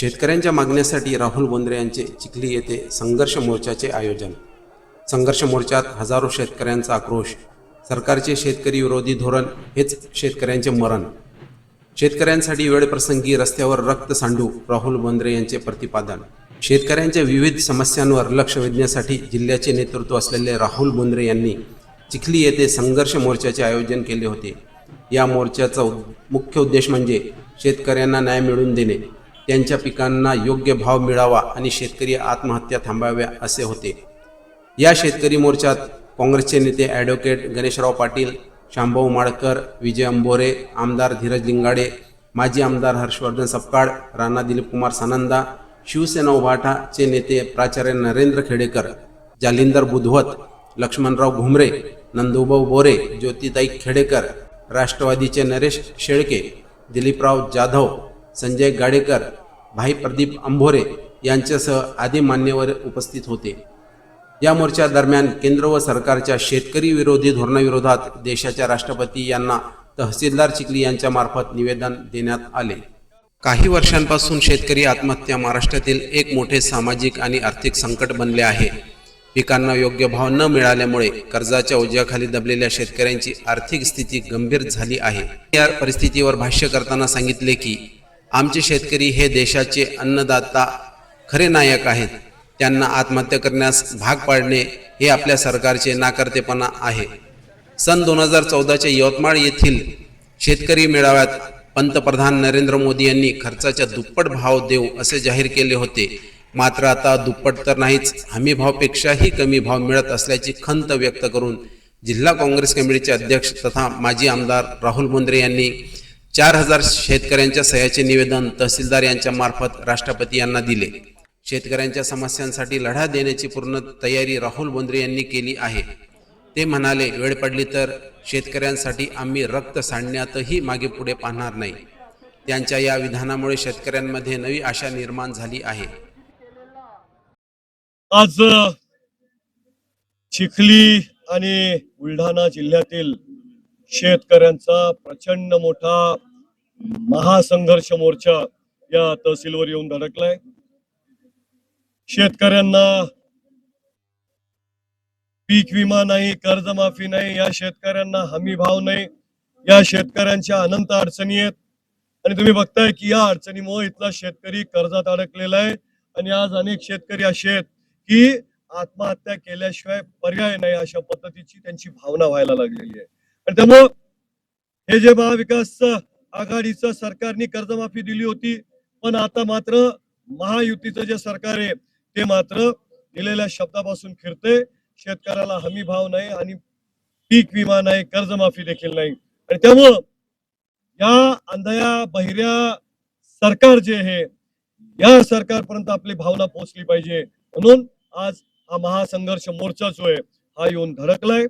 शेतकऱ्यांच्या मागण्यासाठी राहुल बोंद्रे यांचे चिखली येथे संघर्ष मोर्चाचे आयोजन. संघर्ष मोर्चात हजारो शेतकऱ्यांचा आक्रोश सरकारचे शेतकरी विरोधी धोरण हेच शेतकऱ्यांचे मरण. शेतकऱ्यांसाठी वेळप्रसंगी रस्त्यावर रक्त सांडू राहुल बोंद्रे यांचे प्रतिपादन. शेतकऱ्यांच्या विविध समस्यांवर लक्ष वेधण्यासाठी जिल्ह्याचे नेतृत्व असलेले राहुल बोंद्रे यांनी चिखली येथे संघर्ष मोर्चाचे आयोजन केले होते. या मोर्चाचा मुख्य उद्देश म्हणजे शेतकऱ्यांना न्याय मिळवून देणे. त्यांच्या पिकांना योग्य भाव मिळावा आणि शेतकरी आत्महत्या थांबाव्या असे होते. या शेतकरी मोर्चात काँग्रेसचे नेते ॲडव्होकेट गणेशराव पाटील शांभाऊ माडकर विजय अंबोरे आमदार धीरज लिंगाडे माजी आमदार हर्षवर्धन सपकाळ राणा दिलीपकुमार सानंदा शिवसेना उभाटाचे नेते प्राचार्य नरेंद्र खेडेकर जालिंदर बुधवत लक्ष्मणराव घुमरे नंदुभाऊ बोरे ज्योतिताई खेडेकर राष्ट्रवादीचे नरेश शेळके दिलीपराव जाधव संजय गाडेकर भाई प्रदीप अंभोरे यांच्यासह आदी मान्यवर उपस्थित होते. या मोर्चादरम्यान केंद्र व सरकारच्या शेतकरी विरोधी धोरणाविरोधात देशाच्या राष्ट्रपती यांना तहसीलदार चिखली यांच्या मार्फत निवेदन देण्यात आले. काही वर्षांपासून शेतकरी आत्महत्या महाराष्ट्रातील एक मोठे सामाजिक आणि आर्थिक संकट बनले आहे. पिकांना योग्य भाव न मिळाल्यामुळे कर्जाच्या ओझ्याखाली दबलेल्या शेतकऱ्यांची आर्थिक स्थिती गंभीर झाली आहे. या परिस्थितीवर भाष्य करताना सांगितले की आमचे शेतकरी हे देशाचे अन्नदाता खरे नायक आहेत. त्यांना आत्महत्या करण्यास भाग पाडणे हे आपल्या सरकारचे नाकर्तेपणा आहे. सन दोन हजार चौदाच्या यवतमाळ येथील शेतकरी मेळाव्यात पंतप्रधान नरेंद्र मोदी यांनी खर्चाच्या दुप्पट भाव देऊ असे जाहीर केले होते. मात्र आता दुप्पट तर नाहीच हमी भावपेक्षाही कमी भाव मिळत असल्याची खंत व्यक्त करून जिल्हा काँग्रेस कमिटीचे अध्यक्ष तथा माजी आमदार राहुल मुंद्रे यांनी चार हजार शेतकऱ्यांच्या सह्याचे निवेदन तहसीलदार यांच्या मार्फत राष्ट्रपती यांना दिले. शेतकऱ्यांच्या समस्यांसाठी लढा देण्याची पूर्ण तयारी राहुल बोंद्रे यांनी केली आहे. ते म्हणाले वेळ पडली तर शेतकऱ्यांसाठी आम्ही रक्त सांडण्यातही मागे पुढे पाहणार नाही. त्यांच्या या विधानामुळे शेतकऱ्यांमध्ये नवी आशा निर्माण झाली आहे. आज चिखली आणि बुलढाणा जिल्ह्यातील शेतकऱ्यांचा प्रचंड मोठा महासंघर्ष मोर्चा या तहसीलवर येऊन धडकलाय. शेतकऱ्यांना पीक विमा नाही कर्जमाफी नाही या शेतकऱ्यांना हमी भाव नाही या शेतकऱ्यांच्या अनंत अडचणी आहेत. आणि तुम्ही बघताय की या अडचणीमुळे इथला शेतकरी कर्जात अडकलेला आहे. आणि आज अनेक शेतकरी असे आहेत की आत्महत्या केल्याशिवाय पर्याय नाही अशा पद्धतीची त्यांची भावना व्हायला लागलेली आहे. आणि त्यामुळं हे जे महाविकास आघाडीचं सरकारने कर्जमाफी दिली होती पण आता मात्र महायुतीचं जे सरकार आहे ते मात्र दिलेल्या शब्दापासून फिरते शेतकऱ्याला हमी भाव नाही आणि पीक विमा नाही कर्जमाफी देखील नाही. आणि त्यामुळं या अंधया बहिऱ्या सरकार जे आहे या सरकारपर्यंत आपली भावना पोहोचली पाहिजे. म्हणून आज हा महासंघर्ष मोर्चा जो आहे हा येऊन धडकलाय.